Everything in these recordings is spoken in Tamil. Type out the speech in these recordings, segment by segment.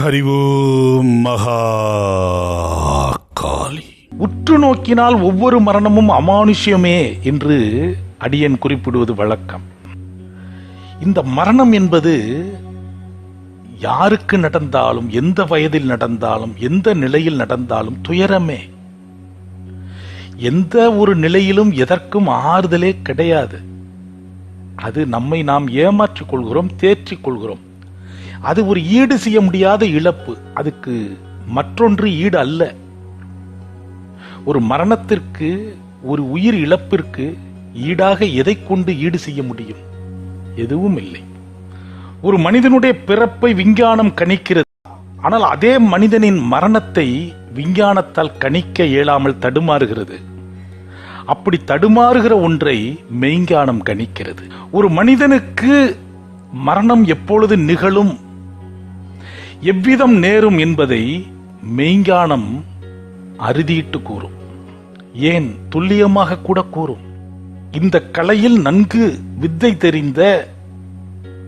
ஹரிவோம் மகா காளி உற்று நோக்கினால் ஒவ்வொரு மரணமும் அமானுஷ்யமே என்று அடியன் குறிப்பிடுவது வழக்கம். இந்த மரணம் என்பது யாருக்கு நடந்தாலும் எந்த வயதில் நடந்தாலும் எந்த நிலையில் நடந்தாலும் துயரமே. எந்த ஒரு நிலையிலும் எதற்கும் ஆறுதலே கிடையாது. அது நம்மை நாம் ஏமாற்றிக் கொள்கிறோம் தேற்றிக் கொள்கிறோம். அது ஒரு ஈடு செய்ய முடியாத இழப்பு. அதுக்கு மற்றொன்று ஈடு அல்ல. ஒரு மரணத்திற்கு ஒரு உயிர் இழப்பிற்கு ஈடாக எதை கொண்டு ஈடு செய்ய முடியும்? எதுவும் இல்லை ஒரு மனிதனுடைய பிறப்பை விஞ்ஞானம் கணிக்கிறது. ஆனால் அதே மனிதனின் மரணத்தை விஞ்ஞானத்தால் கணிக்க இயலாமல் தடுமாறுகிறது. அப்படி தடுமாறுகிற ஒன்றை மெய்ஞானம் கணிக்கிறது. ஒரு மனிதனுக்கு மரணம் எப்பொழுது நிகழும்? எவ்விதம் நேரும் என்பதை மெய்ஞானம் அறுதியிட்டு கூறும். ஏன் துல்லியமாக கூட கூறும். இந்த கலையில் நன்கு வித்தை தெரிந்த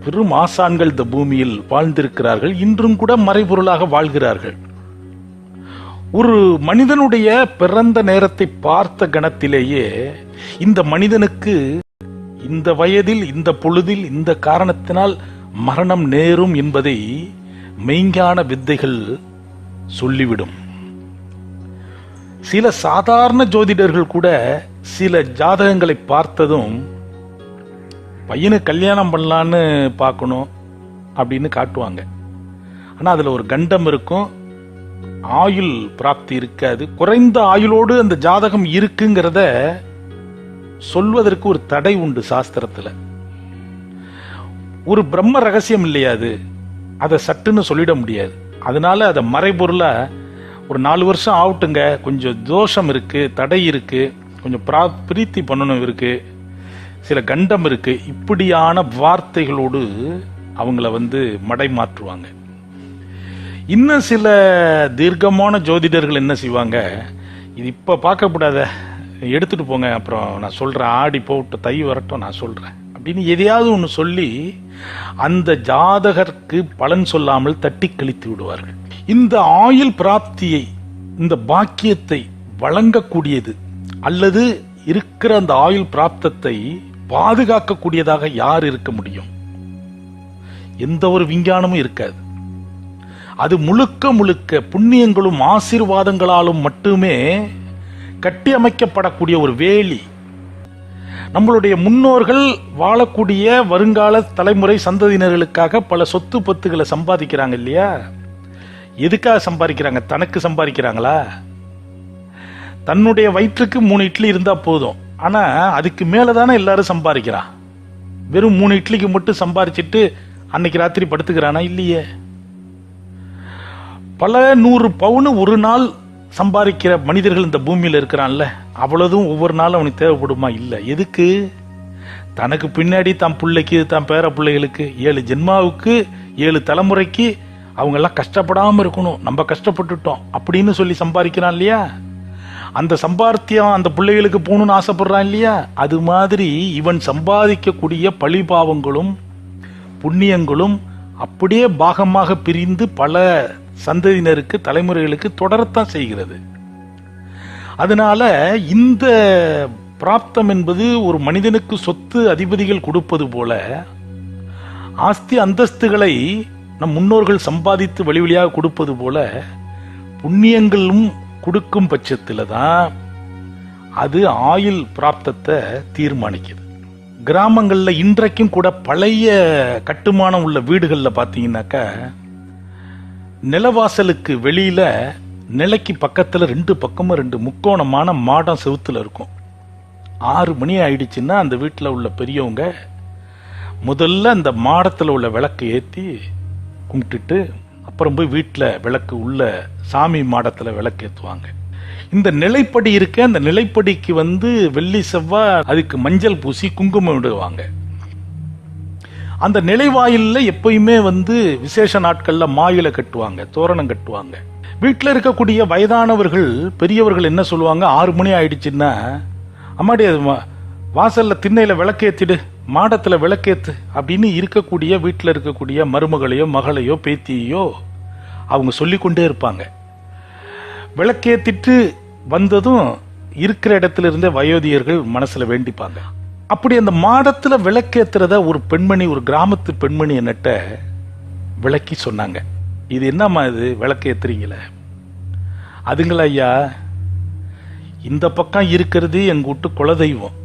பெரும் ஆசான்கள் இந்த பூமியில் வாழ்ந்திருக்கிறார்கள். இன்றும் கூட மறைபொருளாக வாழ்கிறார்கள். ஒரு மனிதனுடைய பிறந்த நேரத்தை பார்த்த கணத்திலேயே இந்த மனிதனுக்கு இந்த வயதில் இந்த பொழுதில் இந்த காரணத்தினால் மரணம் நேரும் என்பதை மெய்ஞான வித்தைகள் சொல்லிவிடும். சில சாதாரண ஜோதிடர்கள் கூட சில ஜாதகங்களை பார்த்ததும் பையனு கல்யாணம் பண்ணலான்னு பார்க்கணும் அப்படின்னு காட்டுவாங்க. ஆனால் அதில் ஒரு கண்டம் இருக்கும். ஆயுள் பிராப்தி இருக்காது. குறைந்த ஆயுளோடு அந்த ஜாதகம் இருக்குங்கிறத சொல்வதற்கு ஒரு தடை உண்டு சாஸ்திரத்தில். ஒரு பிரம்ம ரகசியம் இல்லையா அது? அதை சட்டுன்னு சொல்லிட முடியாது. அதனால அதை மறைபொருளா ஒரு நாலு வருஷம் ஆகட்டுங்க. கொஞ்சம் தோஷம் இருக்கு தடை இருக்கு கொஞ்சம் பிரா பிரீத்தி பண்ணணும் இருக்கு சில கண்டம் இருக்கு. இப்படியான வார்த்தைகளோடு அவங்கள வந்து மடை மாற்றுவாங்க. இன்னும் சில தீர்க்கமான ஜோதிடர்கள் என்ன செய்வாங்க? இது இப்போ பார்க்கக்கூடாத. எடுத்துட்டு போங்க. அப்புறம் நான் சொல்கிறேன் ஆடி போட்டு தை வரட்டும் நான் சொல்கிறேன் அப்படின்னு எதையாவது ஒன்று சொல்லி அந்த ஜாதகருக்கு பலன் சொல்லாமல் தட்டி கழித்து விடுவார்கள். இந்த ஆயுள் பிராப்தியை இந்த பாக்கியத்தை வழங்கக்கூடியது அல்லது இருக்கிற அந்த ஆயுள் பிராப்தத்தை பாதுகாக்கக்கூடியதாக யார் இருக்க முடியும்? எந்த ஒரு விஞ்ஞானமும் இருக்காது. அது முழுக்க முழுக்க புண்ணியங்களும் ஆசீர்வாதங்களாலும் மட்டுமே கட்டியமைக்கப்படக்கூடிய ஒரு வேலி நம்மளுடைய முன்னோர்கள் வாழக்கூடிய வருங்கால தலைமுறை சந்ததியினர்களுக்காக பல சொத்து பத்துகளை சம்பாதிக்கிறாங்க இல்லையா? எதுக்காக சம்பாதிக்கிறாங்க? தனக்கு சம்பாதிக்கிறாங்களா? தன்னுடைய வயிற்றுக்கு மூணு இட்லி இருந்தா போதும். ஆனா அதுக்கு மேல தானே எல்லாரும் சம்பாதிக்கிறான் வெறும் மூணு இட்லிக்கு மட்டும் சம்பாதிச்சிட்டு அன்னைக்கு ராத்திரி படுத்துக்கிறானா இல்லையே? பல நூறு பவுன் ஒரு நாள் சம்பாதிக்கிற மனிதர்கள் இந்த பூமியில் இருக்கிறான்ல அவ்வளவுதும் ஒவ்வொரு நாளும் அவனுக்கு தேவைப்படுமா? இல்லை. எதுக்கு? தனக்கு பின்னாடி தான் பிள்ளைக்கு தான் பேர பிள்ளைகளுக்கு ஏழு ஜென்மாவுக்கு ஏழு தலைமுறைக்கு அவங்கெல்லாம் கஷ்டப்படாமல் இருக்கணும். நம்ம கஷ்டப்பட்டுட்டோம் அப்படின்னு சொல்லி சம்பாதிக்கிறான் இல்லையா? அந்த சம்பாத்தியம் அந்த பிள்ளைகளுக்கு போகணும்னு ஆசைப்படுறான் இல்லையா? அது மாதிரி இவன் சம்பாதிக்கக்கூடிய பழிபாவங்களும் புண்ணியங்களும் அப்படியே பாகமாக பிரிந்து பல சந்ததியினருக்கு தலைமுறைகளுக்கு தொடரத்தான் செய்கிறது. அதனால இந்த பிராப்தம் என்பது ஒரு மனிதனுக்கு சொத்து அதிபதிகள் கொடுப்பது போல ஆஸ்தி அந்தஸ்துகளை நம் முன்னோர்கள் சம்பாதித்து வழி வழியாக கொடுப்பது போல புண்ணியங்களும் கொடுக்கும் பட்சத்தில் தான் அது ஆயுள் பிராப்தத்தை தீர்மானிக்குது. கிராமங்களில் இன்றைக்கும் கூட பழைய கட்டுமானம் உள்ள வீடுகளில் பார்த்தீங்கன்னாக்கா நிலவாசலுக்கு வெளியில நிலைக்கு பக்கத்துல ரெண்டு பக்கமும் ரெண்டு முக்கோணமான மாடம் செவுத்துல இருக்கும். ஆறு மணி ஆயிடுச்சுன்னா அந்த வீட்டில் உள்ள பெரியவங்க முதல்ல அந்த மாடத்தில் உள்ள விளக்கு ஏற்றி கும்பிட்டுட்டு அப்புறம் போய் வீட்டில் விளக்கு உள்ள சாமி மாடத்தில் விளக்கு ஏற்றுவாங்க இந்த நிலைப்படி இருக்க அந்த நிலைப்படிக்கு வந்து வெள்ளி செவ்வாய் அதுக்கு மஞ்சள் பூசி குங்குமம் விடுவாங்க அந்த நிலைவாயில்ல எப்பயுமே வந்து விசேஷ நாட்கள்ல மாயில கட்டுவாங்க தோரணம் கட்டுவாங்க. வீட்டில் இருக்கக்கூடிய வயதானவர்கள் பெரியவர்கள் என்ன சொல்லுவாங்க? ஆறு மணி ஆயிடுச்சுன்னா அம்மாடி அது வா- வாசல்ல திண்ணையில விளக்கேத்திடு மாடத்துல விளக்கேத்து அப்படின்னு இருக்கக்கூடிய வீட்டில் இருக்கக்கூடிய மருமகளையோ மகளையோ பேத்தியோ அவங்க சொல்லிக்கொண்டே இருப்பாங்க. விளக்கேத்திட்டு வந்ததும் இருக்கிற இடத்துல இருந்தே வயோதிகர்கள் மனசுல வேண்டிப்பாங்க. அப்படி அந்த மாடத்துல விளக்கேத்துறத ஒரு பெண்மணி ஒரு கிராமத்து பெண்மணி என்னட்ட விளக்கி சொன்னாங்க. இது என்னம்மா இது? விளக்கேத்துறீங்களே அதுங்களா ஐயா இந்த பக்கம் இருக்கிறது எங்க வீட்டு குலதெய்வம்.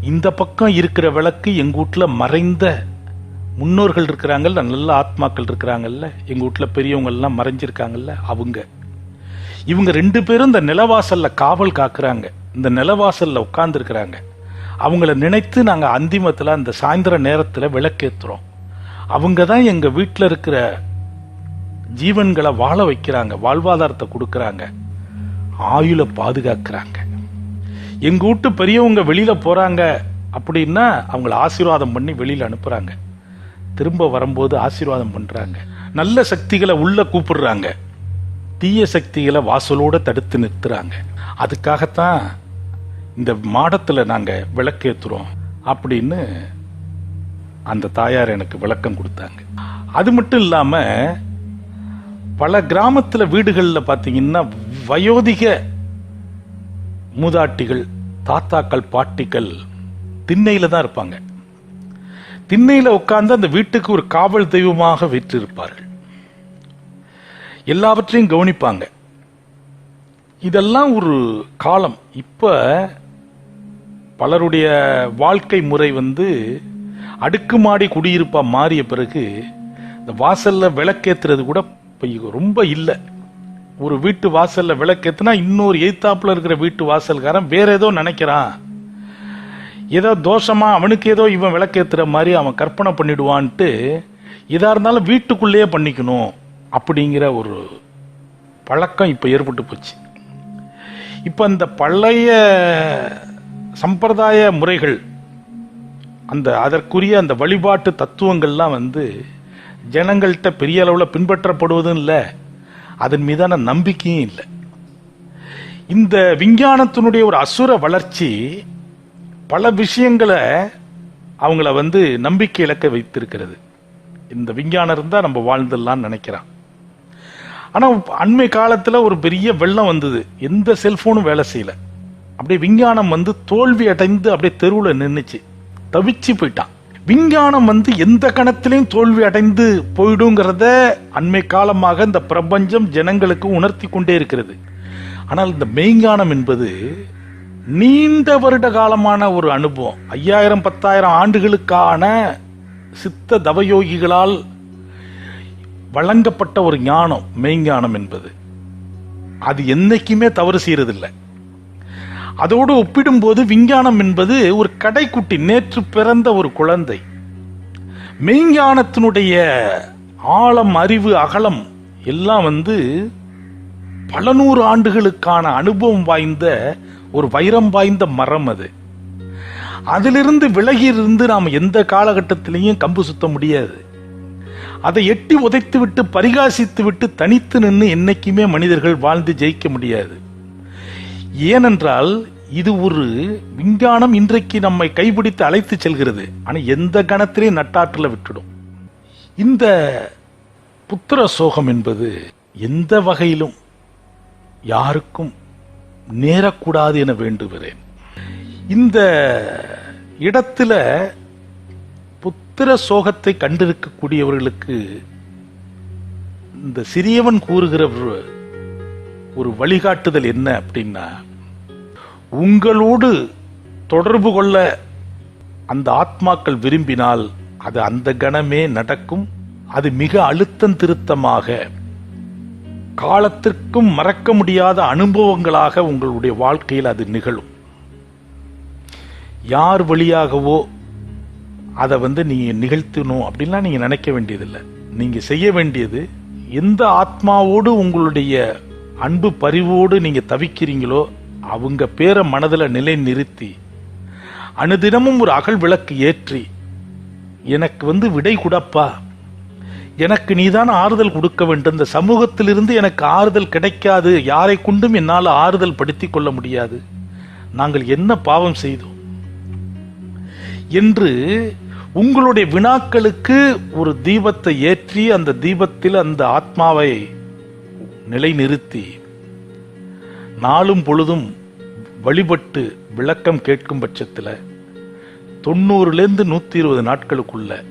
இந்த பக்கம் இருக்கிற விளக்கு எங்க வீட்டுல மறைந்த முன்னோர்கள் இருக்கிறாங்கல்ல நல்ல ஆத்மாக்கள் இருக்கிறாங்கல்ல எங்க வீட்டுல பெரியவங்கள்லாம் மறைஞ்சிருக்காங்கல்ல அவங்க. இவங்க ரெண்டு பேரும் இந்த நிலவாசல்ல காவல் காக்குறாங்க. இந்த நிலவாசல்ல உட்கார்ந்து இருக்கிறாங்க அவங்கள நினைத்து நாங்கள் அந்திமத்தில் அந்த சாயந்தர நேரத்தில் விளக்கேற்றுறோம் அவங்க தான் எங்கள் வீட்டில் இருக்கிற ஜீவன்களை வாழ வைக்கிறாங்க வாழ்வாதாரத்தை கொடுக்குறாங்க ஆயுளை பாதுகாக்கிறாங்க. எங்கள் வீட்டு பெரியவங்க வெளியில் போகிறாங்க அப்படின்னா அவங்கள ஆசீர்வாதம் பண்ணி வெளியில் அனுப்புகிறாங்க திரும்ப வரும்போது ஆசீர்வாதம் பண்ணுறாங்க நல்ல சக்திகளை உள்ளே கூப்பிடுறாங்க. தீய சக்திகளை வாசலோடு தடுத்து நிறுத்துறாங்க. அதுக்காகத்தான் இந்த மாடத்தில் நாங்கள் விளக்கேத்துறோம் அப்படின்னு அந்த தாயார் எனக்கு விளக்கம் கொடுத்தாங்க. அது மட்டும் இல்லாமல் பல கிராமத்தில் வீடுகளில் பார்த்தீங்கன்னா வயோதிக மூதாட்டிகள் தாத்தாக்கள் பாட்டிகள் திண்ணையில் தான் இருப்பாங்க. திண்ணையில் உட்கார்ந்து அந்த வீட்டுக்கு ஒரு காவல் தெய்வமாக வீற்றிருப்பார்கள். எல்லாவற்றையும் கவனிப்பாங்க. இதெல்லாம் ஒரு காலம். இப்போ பலருடைய வாழ்க்கை முறை வந்து அடுக்குமாடி குடியிருப்பா மாறிய பிறகு இந்த வாசல்ல விளக்கேத்துறது கூட இப்போ ரொம்ப இல்லை. ஒரு வீட்டு வாசல்ல விளக்கேத்துனா இன்னொரு எய்த்தாப்புல இருக்கிற வீட்டு வாசல்காரன் வேற ஏதோ நினைக்கிறான். ஏதோ தோஷமா அவனுக்கு ஏதோ இவன் விளக்கேத்துற மாதிரி அவன் கற்பனை பண்ணிடுவான்ட்டு எதா இருந்தாலும் வீட்டுக்குள்ளேயே பண்ணிக்கணும் அப்படிங்கிற ஒரு பழக்கம் இப்ப ஏற்பட்டு போச்சு. இப்ப இந்த பழைய சம்பிரதாய முறைகள் அந்த அதற்குரிய அந்த வழிபாட்டு தத்துவங்கள்லாம் வந்து ஜனங்கள்கிட்ட பெரிய அளவில் பின்பற்றப்படுவதும் இல்லை. அதன் மீதான நம்பிக்கையும் இல்லை. இந்த விஞ்ஞானத்தினுடைய ஒரு அசுர வளர்ச்சி பல விஷயங்களை அவங்கள வந்து நம்பிக்கை இழக்க வைத்திருக்கிறது. இந்த விஞ்ஞானம் இருந்தால் நம்ம வாழ்ந்துடலாம்னு நினைக்கிறான். ஆனால் அண்மை காலத்தில் ஒரு பெரிய வெள்ளம் வந்தது. எந்த செல்ஃபோனும் வேலை செய்யல. அப்படியே விஞ்ஞானம் வந்து தோல்வி அடைந்து அப்படியே தெருவில் நின்றுச்சு தவிச்சு போயிட்டான். விஞ்ஞானம் வந்து எந்த கணத்திலையும் தோல்வி அடைந்து போயிடுங்கிறத அண்மை காலமாக இந்த பிரபஞ்சம் ஜனங்களுக்கு உணர்த்தி கொண்டே இருக்கிறது. ஆனால் இந்த மெய்ஞானம் என்பது நீண்ட வருட காலமான ஒரு அனுபவம். ஐயாயிரம் பத்தாயிரம் ஆண்டுகளுக்கான சித்த தவயோகிகளால் வழங்கப்பட்ட ஒரு ஞானம் மெய்ஞானம் என்பது. அது என்னைக்குமே தவறு செய்யறதில்லை. அதோடு ஒப்பிடும்போது விஞ்ஞானம் என்பது ஒரு கடைக்குட்டி நேற்று பிறந்த ஒரு குழந்தை. மெய்ஞானத்தினுடைய ஆழம் அறிவு அகலம் எல்லாம் வந்து பல நூறு ஆண்டுகளுக்கான அனுபவம் வாய்ந்த ஒரு வைரம் வாய்ந்த மரம் அது. அதிலிருந்து விலகி இருந்து நாம் எந்த காலகட்டத்திலையும் கம்பு சுத்த முடியாது. அதை எட்டி உதைத்து விட்டு பரிகாசித்து விட்டு தனித்து நின்று என்னைக்குமே மனிதர்கள் வாழ்ந்து ஜெயிக்க முடியாது. ஏனென்றால் இது ஒரு விஞ்ஞானம் இன்றைக்கு நம்மை கைப்பிடித்து அழைத்து செல்கிறது. ஆனால் எந்த கணத்திலையும் நட்டாற்றில் விட்டுடும். இந்த புத்திர சோகம் என்பது எந்த வகையிலும் யாருக்கும் நேரக்கூடாது என வேண்டுகிறேன். இந்த இடத்துல புத்திர சோகத்தை கண்டிருக்கக்கூடியவர்களுக்கு இந்த சிறியவன் கூறுகிற ஒரு- வழிகாட்டுதல் என்ன அப்படின்னா உங்களோடு தொடர்பு கொள்ள அந்த ஆத்மாக்கள் விரும்பினால் அது அந்த கணமே நடக்கும். அது மிக அழுத்தம் திருத்தமாக காலத்திற்கும் மறக்க முடியாத அனுபவங்களாக உங்களுடைய வாழ்க்கையில் அது நிகழும். யார் வழியாகவோ அதை வந்து நீங்கள் நிகழ்த்தணும் அப்படின்லாம் நீங்கள் நினைக்க வேண்டியதில்லை. நீங்கள் செய்ய வேண்டியது எந்த ஆத்மாவோடு உங்களுடைய அன்பு பரிவோடு நீங்க தவிக்கிறீங்களோ அவங்க பேரை மனதில் நிலை நிறுத்தி அனுதினமும் ஒரு அகல் விளக்கு ஏற்றி எனக்கு வந்து விடை கொடப்பா. எனக்கு நீதான் ஆறுதல் கொடுக்க வேண்டும். இந்த சமூகத்திலிருந்து எனக்கு ஆறுதல் கிடைக்காது. யாரை கொண்டும் என்னால் ஆறுதல் படுத்திக் கொள்ள முடியாது. நாங்கள் என்ன பாவம் செய்தோம்? என்று உங்களுடைய வினாக்களுக்கு ஒரு தீபத்தை ஏற்றி அந்த தீபத்தில் அந்த ஆத்மாவை நிலைநிறுத்தி நாளும் பொழுதும் வழிபட்டு விளக்கம் கேட்கும் பட்சத்தில் தொண்ணூறுலேருந்து நூற்றி இருபது நாட்களுக்குள்ள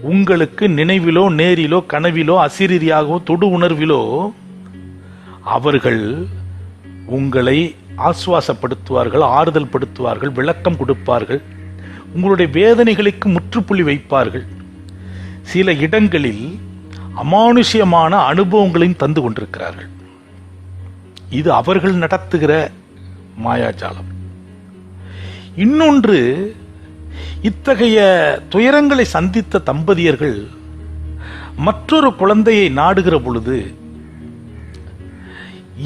உங்களுக்கு நினைவிலோ நேரிலோ கனவிலோ அசிரீதியாகவோ தொடு உணர்விலோ அவர்கள் உங்களை ஆசுவாசப்படுத்துவார்கள் ஆறுதல் படுத்துவார்கள் விளக்கம் கொடுப்பார்கள் உங்களுடைய வேதனைகளுக்கு முற்றுப்புள்ளி வைப்பார்கள். சில இடங்களில் அமானுஷ்யமான அனுபவங்களையும் தந்து கொண்டிருக்கிறார்கள். இது அவர்கள் நடத்துகிற மாயாஜாலம். இன்னொன்று இத்தகைய துயரங்களை சந்தித்த தம்பதியர்கள் மற்றொரு குழந்தையை நாடுகிற பொழுது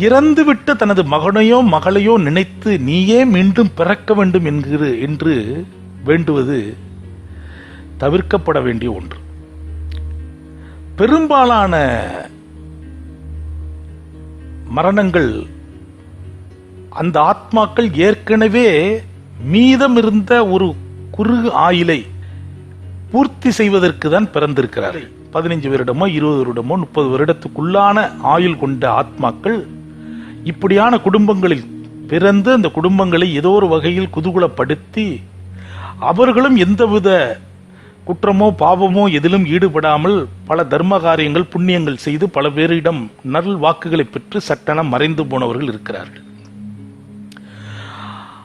இறந்துவிட்ட தனது மகனையோ மகளையோ நினைத்து நீயே மீண்டும் பிறக்க வேண்டும் என்கிற என்று வேண்டுவது தவிர்க்கப்பட வேண்டிய ஒன்று. பெரும்பாலான மரணங்கள் அந்த ஆத்மாக்கள் ஏற்கனவே மீதம் இருந்த ஒரு குறுகு ஆயிலை பூர்த்தி செய்வதற்கு தான் பிறந்திருக்கிறார்கள் பதினைஞ்சு வருடமோ இருபது வருடமோ முப்பது வருடத்துக்குள்ளான ஆயுள் கொண்ட ஆத்மாக்கள் இப்படியான குடும்பங்களில் பிறந்து அந்த குடும்பங்களை ஏதோ ஒரு வகையில் குதூகலப்படுத்தி அவர்களும் எந்தவித குற்றமோ பாவமோ எதிலும் ஈடுபடாமல் பல தர்ம காரியங்கள் புண்ணியங்கள் செய்து பல பேரிடம் நல் வாக்குகளை பெற்று சட்டென மறைந்து போனவர்கள் இருக்கிறார்கள்.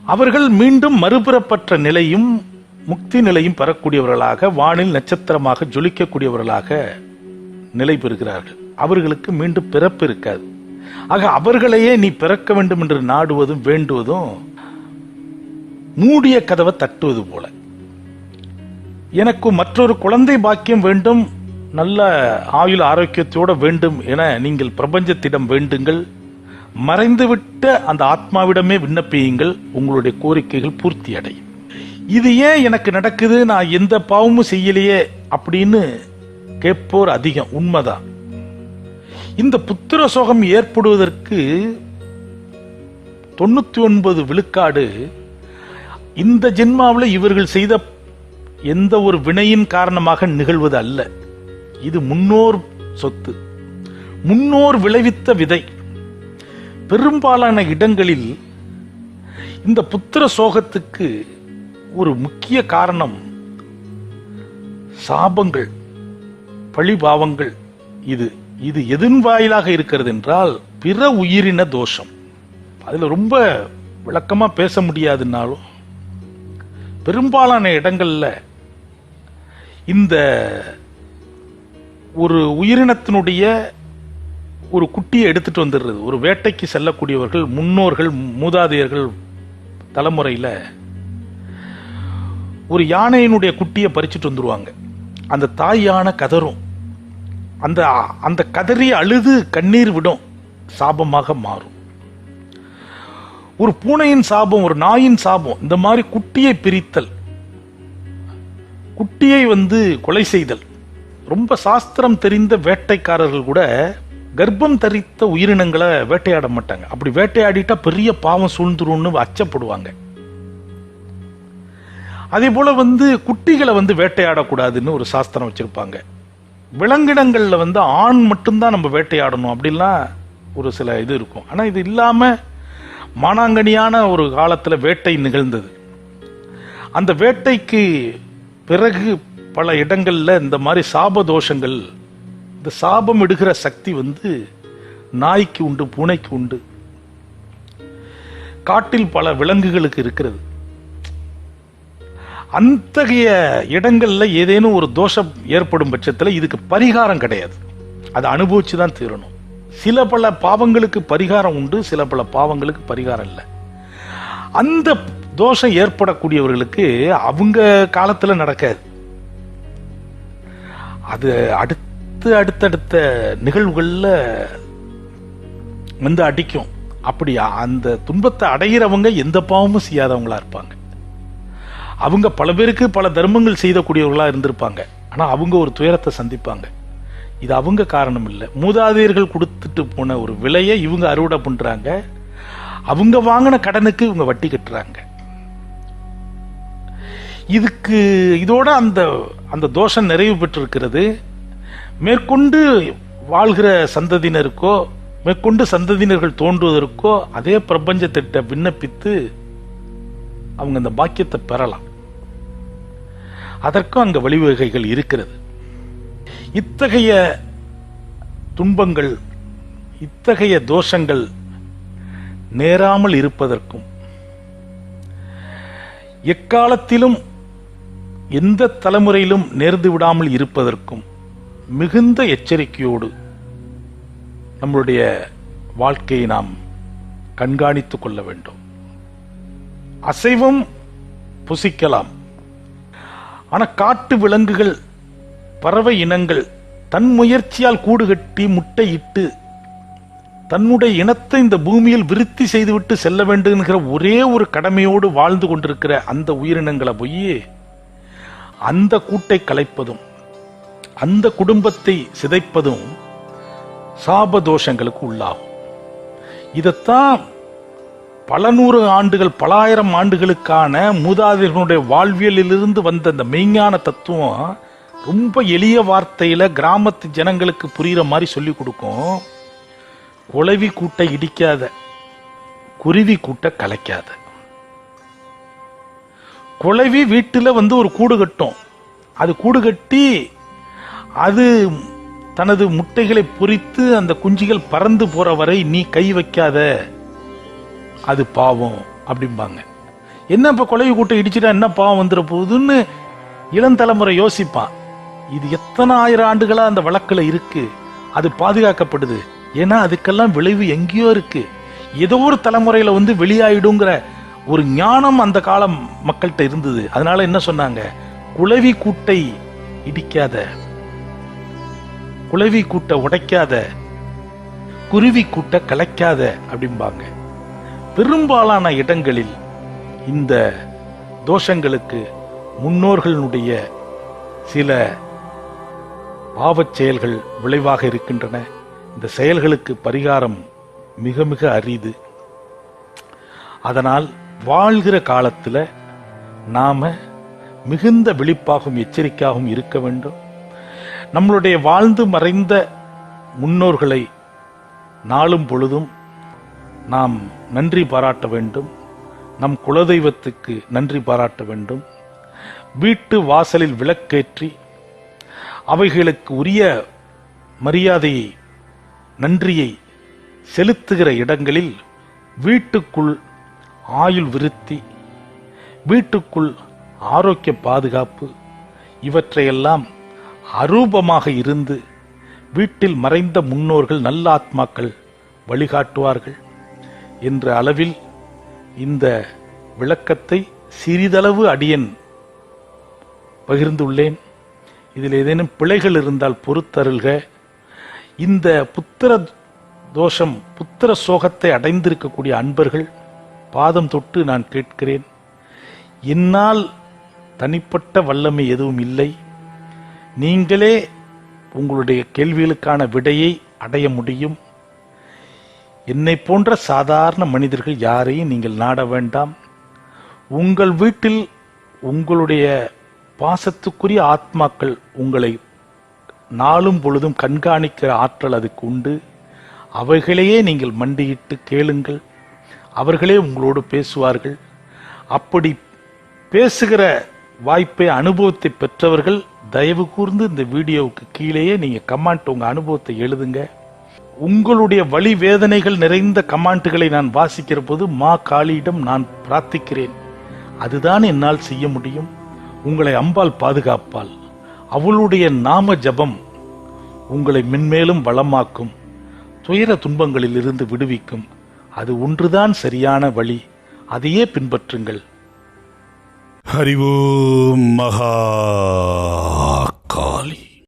அவர்கள் மீண்டும் மறுபுறப்பற்ற நிலையும் முக்தி நிலையும் பெறக்கூடியவர்களாக வானில் நட்சத்திரமாக ஜொலிக்கக்கூடியவர்களாக நிலை பெறுகிறார்கள். அவர்களுக்கு மீண்டும் பிறப்பு இருக்காது. ஆக அவர்களையே நீ பிறக்க வேண்டும் என்று நாடுவதும் வேண்டுவதும் மூடிய கதவை தட்டுவது போல. எனக்கு மற்றொரு குழந்தை பாக்கியம் வேண்டும். நல்ல ஆயுள் ஆரோக்கியத்தோட வேண்டும் என நீங்கள் பிரபஞ்சத்திடம் வேண்டுங்கள். மறைந்துவிட்ட அந்த ஆத்மாவிடமே விண்ணப்பியுங்கள். உங்களுடைய கோரிக்கைகள் பூர்த்தி அடையும் இது ஏன் எனக்கு நடக்குது? நான் எந்த பாவமும் செய்யலையே அப்படின்னு கேட்போர் அதிகம். உண்மைதான். இந்த புத்திர சோகம் ஏற்படுவதற்கு தொண்ணூத்தி ஒன்பது விழுக்காடு இந்த ஜென்மாவில் இவர்கள் செய்த எந்த ஒரு வினையின் காரணமாக நிகழ்வது அல்ல. இது முன்னோர் சொத்து. முன்னோர் விளைவித்த விதை. பெரும்பாலான இடங்களில் இந்த புத்திர சோகத்துக்கு ஒரு முக்கிய காரணம் சாபங்கள் பழிபாவங்கள். இது இது எதன் வாயிலாக இருக்கிறது என்றால் பிற உயிரின தோஷம். அதில் ரொம்ப விளக்கமா பேச முடியாதுனாலும் பெரும்பாலான இடங்கள்ல இந்த ஒரு உயிரினத்தினுடைய ஒரு குட்டியை எடுத்துட்டு வந்துடுறது. ஒரு வேட்டைக்கு செல்லக்கூடியவர்கள் முன்னோர்கள் மூதாதையர்கள் தலைமுறையில் ஒரு யானையினுடைய குட்டியை பறிச்சுட்டு வந்துருவாங்க. அந்த தாய் யானை கதறும் அந்த அந்த கதறி அழுது கண்ணீர் விடும் சாபமாக மாறும். ஒரு பூனையின் சாபம் ஒரு நாயின் சாபம் இந்த மாதிரி குட்டியை பிரித்தல். குட்டியை வந்து கொலை செய்தல். ரொம்ப சாஸ்திரம் தெரிந்த வேட்டைக்காரர்கள் கூட கர்ப்பம் தரித்த உயிரினங்களை வேட்டையாட மாட்டாங்க. அப்படி வேட்டையாடிட்டா பெரிய பாவம் சூழ்ந்துரும்னு அச்சப்படுவாங்க. அதே போல வந்து குட்டிகளை வந்து வேட்டையாடக்கூடாதுன்னு ஒரு சாஸ்திரம் வச்சிருப்பாங்க. விலங்கினங்கள்ல வந்து ஆண் மட்டும்தான் நம்ம வேட்டையாடணும் அப்படின்லாம் ஒரு சில இது இருக்கும். ஆனா இது இல்லாம மானாங்கனியான ஒரு காலத்தில் வேட்டை நிகழ்ந்தது. அந்த வேட்டைக்கு பிறகு பல இடங்களில் இந்த மாதிரி சாப தோஷங்கள் இந்த சாபம் எடுக்கிற சக்தி வந்து நாய்க்கு உண்டு பூனைக்கு உண்டு. காட்டில் பல விலங்குகளுக்கு இருக்கிறது. அத்தகைய இடங்களில் ஏதேனும் ஒரு தோஷம் ஏற்படும் பட்சத்தில் இதுக்கு பரிகாரம் கிடையாது. அதை அனுபவிச்சு தான் தீரணும். சில பல பாவங்களுக்கு பரிகாரம் உண்டு சில பல பாவங்களுக்கு பரிகாரம் இல்லை. அந்த தோஷம் ஏற்படக்கூடியவர்களுக்கு அவங்க காலத்தில் நடக்காது. அது அடுத்து அடுத்தடுத்த நிகழ்வுகளில் வந்து அடிக்கும். அப்படி அந்த துன்பத்தை அடைகிறவங்க எந்த பாவமும் செய்யாதவங்களா இருப்பாங்க. அவங்க பல பேருக்கு பல தர்மங்கள் செய்தக்கூடியவர்களாக இருந்திருப்பாங்க. ஆனால் அவங்க ஒரு துயரத்தை சந்திப்பாங்க. இது அவங்க காரணம் இல்லை. மூதாதையர்கள் கொடுத்துட்டு போன ஒரு விலையை இவங்க அறுவடை பண்றாங்க. அவங்க வாங்கின கடனுக்கு இவங்க வட்டி கட்டுறாங்க. இதுக்கு இதோட அந்த அந்த தோஷம் நிறைவு பெற்றிருக்கிறது. மேற்கொண்டு வாழ்கிற சந்ததியினருக்கோ மேற்கொண்டு சந்ததியினர்கள் தோன்றுவதற்கோ அதே பிரபஞ்சத்திட்ட விண்ணப்பித்து அவங்க அந்த பாக்கியத்தை பெறலாம். அதற்கும் அங்க வழிவகைகள் இருக்கிறது. இத்தகைய துன்பங்கள் இத்தகைய தோஷங்கள் நேராமல் இருப்பதற்கும் எக்காலத்திலும் எந்த தலைமுறையிலும் நேர்ந்து விடாமல் இருப்பதற்கும் மிகுந்த எச்சரிக்கையோடு நம்மளுடைய வாழ்க்கையை நாம் கண்காணித்துக் கொள்ள வேண்டும். அசைவம் புசிக்கலாம். ஆனா காட்டு விலங்குகள் பறவை இனங்கள் தன் முயற்சியால் கூடு கட்டி முட்டையிட்டு தன்னுடைய இனத்தை இந்த பூமியில் விருத்தி செய்துவிட்டு செல்ல வேண்டும் என்கிற ஒரே ஒரு கடமையோடு வாழ்ந்து கொண்டிருக்கிற அந்த உயிரினங்களை போய் அந்த கூட்டை கலைப்பதும் அந்த குடும்பத்தை சிதைப்பதும் சாபதோஷங்களுக்கு உள்ளாகும். இதைத்தான் பல நூறு ஆண்டுகள் பல ஆயிரம் ஆண்டுகளுக்கான மூதாதையர்களுடைய வாழ்வியலிலிருந்து வந்த அந்த மெய்ஞான தத்துவம் ரொம்ப எளிய வார்த்தையில கிராமத்து ஜனங்களுக்கு புரியுற மாதிரி சொல்லி கொடுக்கும். குளவி கூட்டை இடிக்காத குருவி கூட்டை கலைக்காத. குளவி வீட்டுல வந்து ஒரு கூடு கட்டும். அது கூடு கட்டி அது தனது முட்டைகளை பொரித்து அந்த குஞ்சுகள் பறந்து போற வரை நீ கை வைக்காத. அது பாவம் அப்படிம்பாங்க. என்ன இப்ப குலவி கூட்டம் இடிச்சிட்டா என்ன பாவம் வந்துட போகுதுன்னு இளம் தலைமுறை யோசிப்பான். இது எத்தனை ஆயிரம் ஆண்டுகளா அந்த வழக்குல இருக்கு? அது பாதுகாக்கப்படுது. ஏன்னா அதுக்கெல்லாம் விளைவு எங்கேயோ இருக்கு. ஏதோ ஒரு தலைமுறையில வந்து வெளியாயிடுங்கிற ஒரு ஞானம் அந்த காலம் மக்கள்கிட்ட இருந்தது. அதனால என்ன சொன்னாங்க? குளவி கூட்டை இடிக்காத. குளவி கூட்ட உடைக்காத. குருவி கூட்ட கலைக்காத அப்படிம்பாங்க. பெரும்பாலான இடங்களில் இந்த தோஷங்களுக்கு முன்னோர்களுடைய சில பாவச் செயல்கள் விளைவாக இருக்கின்றன. இந்த செயல்களுக்கு பரிகாரம் மிக மிக அரிது. அதனால் வாழ்கிற காலத்தில் நாம மிகுந்த விழிப்பாகவும் எச்சரிக்கையாகவும் இருக்க வேண்டும். நம்மளுடைய வாழ்ந்து மறைந்த முன்னோர்களை நாளும் பொழுதும் நாம் நன்றி பாராட்ட வேண்டும். நம் குலதெய்வத்துக்கு நன்றி பாராட்ட வேண்டும். வீட்டு வாசலில் விளக்கேற்றி அவைகளுக்கு உரிய மரியாதையை நன்றியை செலுத்துகிற இடங்களில் வீட்டுக்குள் ஆயுள் விருத்தி வீட்டுக்குள் ஆரோக்கிய பாதுகாப்பு இவற்றையெல்லாம் அரூபமாக இருந்து வீட்டில் மறைந்த முன்னோர்கள் நல்ல ஆத்மாக்கள் வழிகாட்டுவார்கள் என்ற அளவில் இந்த விளக்கத்தை சிறிதளவு அடியன் பகிர்ந்துள்ளேன். இதில் ஏதேனும் பிழைகள் இருந்தால் பொறுத்தருள்க. இந்த புத்திர தோஷம் புத்திர சோகத்தை அடைந்திருக்கக்கூடிய அன்பர்கள் பாதம் தொட்டு நான் கேட்கிறேன். என்னால் தனிப்பட்ட வல்லமை எதுவும் இல்லை. நீங்களே உங்களுடைய கேள்விகளுக்கான விடையை அடைய முடியும். என்னை போன்ற சாதாரண மனிதர்கள் யாரையும் நீங்கள் நாட வேண்டாம். உங்கள் வீட்டில் உங்களுடைய பாசத்துக்குரிய ஆத்மாக்கள் உங்களை நாளும் பொழுதும் கண்காணிக்கிற ஆற்றல் அதுக்கு உண்டு. அவைகளையே நீங்கள் மண்டியிட்டு கேளுங்கள். அவர்களே உங்களோடு பேசுவார்கள். அப்படி பேசுகிற வாய்ப்பை அனுபவத்தை பெற்றவர்கள் தயவு கூர்ந்து இந்த வீடியோவுக்கு கீழேயே நீங்கள் கமெண்ட் உங்கள் அனுபவத்தை எழுதுங்க. உங்களுடைய வழி வேதனைகள் நிறைந்த கமெண்ட்டுகளை நான் வாசிக்கிற போது மா காளியிடம் நான் பிரார்த்திக்கிறேன். அதுதான் என்னால் செய்ய முடியும். உங்களை அம்பாள் பாதுகாப்பாள் அவளுடைய நாம ஜபம் உங்களை மென்மேலும் வளமாக்கும் துயர துன்பங்களில் இருந்து விடுவிக்கும். அது ஒன்றுதான் சரியான வழி. அதையே பின்பற்றுங்கள். ஹரிவோம் மகா காளி